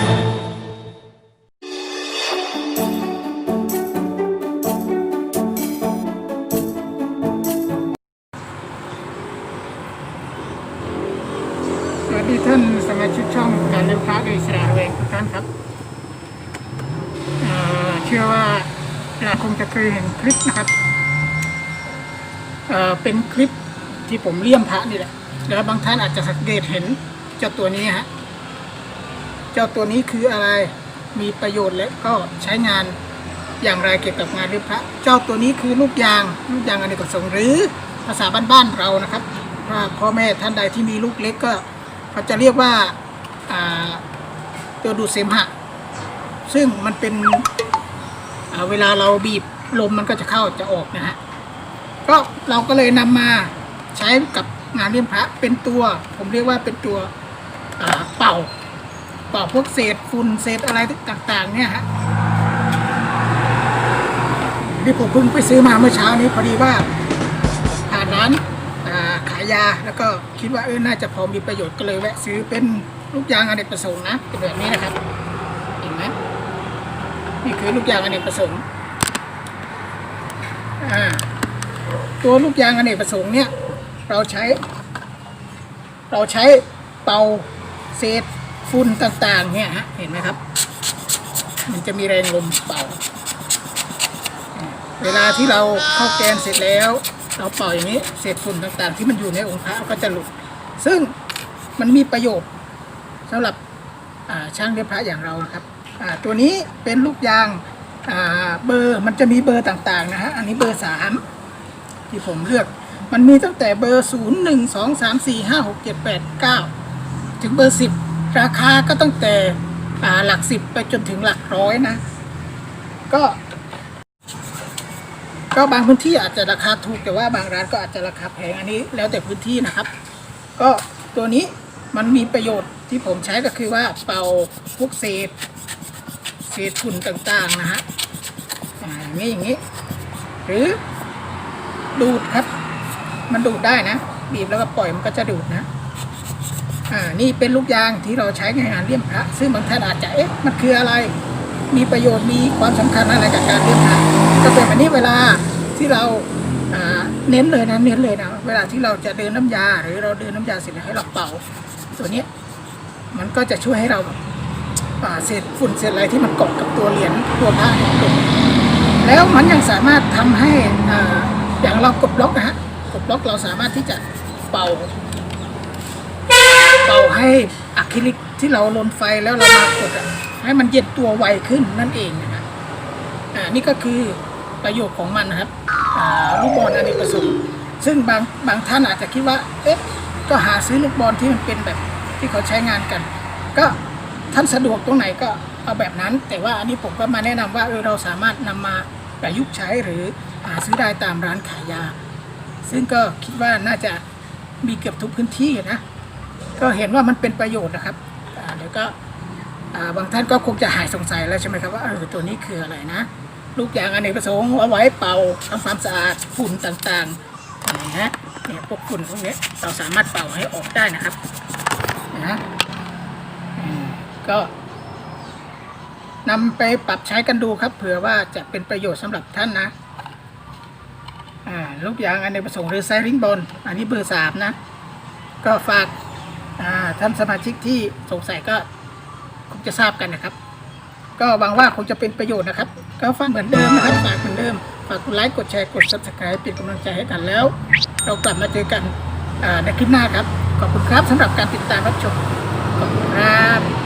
สวัสดีท่านสมาชิกช่องการเลี้ยงพระโดยอิสระเวงทุกท่านครับเชื่อว่าหลายคงจะเคยเห็นคลิปนะครับเอ่อเป็นคลิปที่ผมเลี่ยมพระนี่แหละแล้วบางท่านอาจจะสังเกตเห็นเจ้าตัวนี้ฮะ เจ้าตัวนี้คืออะไรมีประโยชน์และก็ใช้งานอย่างไรเกี่ยวกับงานเลี้ยงพระ เจ้าตัวนี้คือลูกยางลูกยางอเนกประสงค์หรือภาษาบ้านๆเรานะครับถ้าพ่อแม่ท่านใดที่มีลูกเล็กก็เขาจะเรียกว่าตัวดูดเสมหะ ซึ่งมันเป็นเวลาเราบีบลมมันก็จะเข้าจะออกนะฮะก็เราก็เลยนำมาใช้กับงานเลี่ยมพระเป็นตัว ผมเรียกว่าเป็นตัวเป่า เป่าพวกเศษฝุ่นเศษอะไรต่าง ๆ เนี่ยฮะที่ผมเพิ่งไปซื้อมาเมื่อเช้านี้พอดีว่าผ่านร้านขายยาแล้วก็คิดว่าเออน่าจะพอมีประโยชน์ก็เลยแวะซื้อเป็นลูกยางอเนกประสงค์นะเป็นแบบนี้นะครับเห็นไหมนี่คือลูกยางอเนกประสงค์อ่าตัวลูกยางอเนกประสงค์เนี่ย เราใช้ เราใช้เป่าเศษ ฝุ่นต่างๆ เนี่ยฮะ เห็นไหมครับ มันจะมีแรงลมเป่า เวลาที่เราเข้าแกนเสร็จแล้ว เราเป่าอย่างนี้ เศษฝุ่นต่างๆ ที่มันอยู่ในองค์พระก็จะหลุด ซึ่งมันมีประโยชน์สำหรับช่างเรียบพระอย่างเรานะครับ ตัวนี้เป็นลูกยางาเบอร์มันจะมีเบอร์ต่างๆนะฮะ อันนี้เบอร์สามที่ผมเลือก มันมีตั้งแต่เบอร์ศูนย์หนึ่งสองสามสี่ห้าหกเจ็ดแปดเก้าถึงเบอร์สิบ ราคาก็ตั้งแต่หลักสิบไปจนถึงหลักร้อยนะ ก็ ก็บางพื้นที่อาจจะราคาถูกแต่ว่าบางร้านก็อาจจะราคาแพงอันนี้ แล้วแต่พื้นที่นะครับ ก็ตัวนี้มันมีประโยชน์ที่ผมใช้ก็คือว่าเป่าพวกเศษเศษฝุ่นต่างๆนะฮะอย่างนี้อย่างนี้ หรือดูดครับ มันดูดได้นะ บีบแล้วก็ปล่อยมันก็จะดูดนะ อ่านี่เป็นลูกยางที่เราใช้ในงานเลี่ยมพระซึ่งบางท่านอาจจะเอ๊ะมันคืออะไร มีประโยชน์มีความสำคัญอะไรกับการเลี่ยมพระก็เป็นแบบนี้เวลาที่เราเน้นเลยนะเน้นเลยนะเวลาที่เราจะเดินน้ำยา หรือเราเดินน้ำยาเสร็จให้เราเป่าตัวเนี้ยมันก็จะช่วยให้เราแบบอ่าเศษฝุ่นเศษอะไรที่มันเกาะกับตัวเหรียญตัวพระเนี่ยลงแล้วมันยังสามารถทำให้ออย่างเรากดบล็อกนะฮะกดบล็อกเราสามารถที่จะเป่า อะคริลิกที่เราลนไฟแล้วเรามากดอะให้มันเย็นตัวไวขึ้นนั่นเองนะครับอ่านี่ก็คือประโยชน์ของมันนะครับอ่าลูกบอลอเนกประสงค์ซึ่งบางบางท่านอาจจะคิดว่าเอ๊ะก็หาซื้อลูกบอลที่มันเป็นแบบที่เขาใช้งานกัน ก็ท่านสะดวกตรงไหนก็เอาแบบนั้น แต่ว่าอันนี้ผมก็มาแนะนำว่าเออเราสามารถนำมาประยุกต์ใช้หรือหาซื้อได้ตามร้านขายยา ซึ่งก็คิดว่าน่าจะมีเกือบทุกพื้นที่นะ ก็เห็นว่ามันเป็นประโยชน์นะครับเดี๋ยวก็บางท่านก็คงจะหายสงสัยแล้วใช่ไหมครับว่าเออตัวนี้คืออะไรนะลูกยางอเนกประสงค์เอาไว้เป่าทำความสะอาดฝุ่นต่างๆอะไรนะเนี่ยพวกฝุ่นพวกนี้เราสามารถเป่าให้ออกได้นะครับนะก็นำไปปรับใช้กันดูครับ เผื่อว่าจะเป็นประโยชน์สำหรับท่านนะลูกยางอเนกประสงค์หรือไซริงบอลอันนี้เบอร์สามนะ ก็ฝาก ท่านสมาชิกที่สงสัยก็คงจะทราบกันนะครับ ก็หวังว่าคงจะเป็นประโยชน์นะครับ ก็ฟังเหมือนเดิมนะครับฝากเหมือนเดิมฝากกดไลค์กดแชร์กด subscribe เป็นกำลังใจให้กันแล้ว เรากลับมาเจอกันในคลิปหน้าครับ ขอบคุณครับสำหรับการติดตามรับชมขอบคุณครับ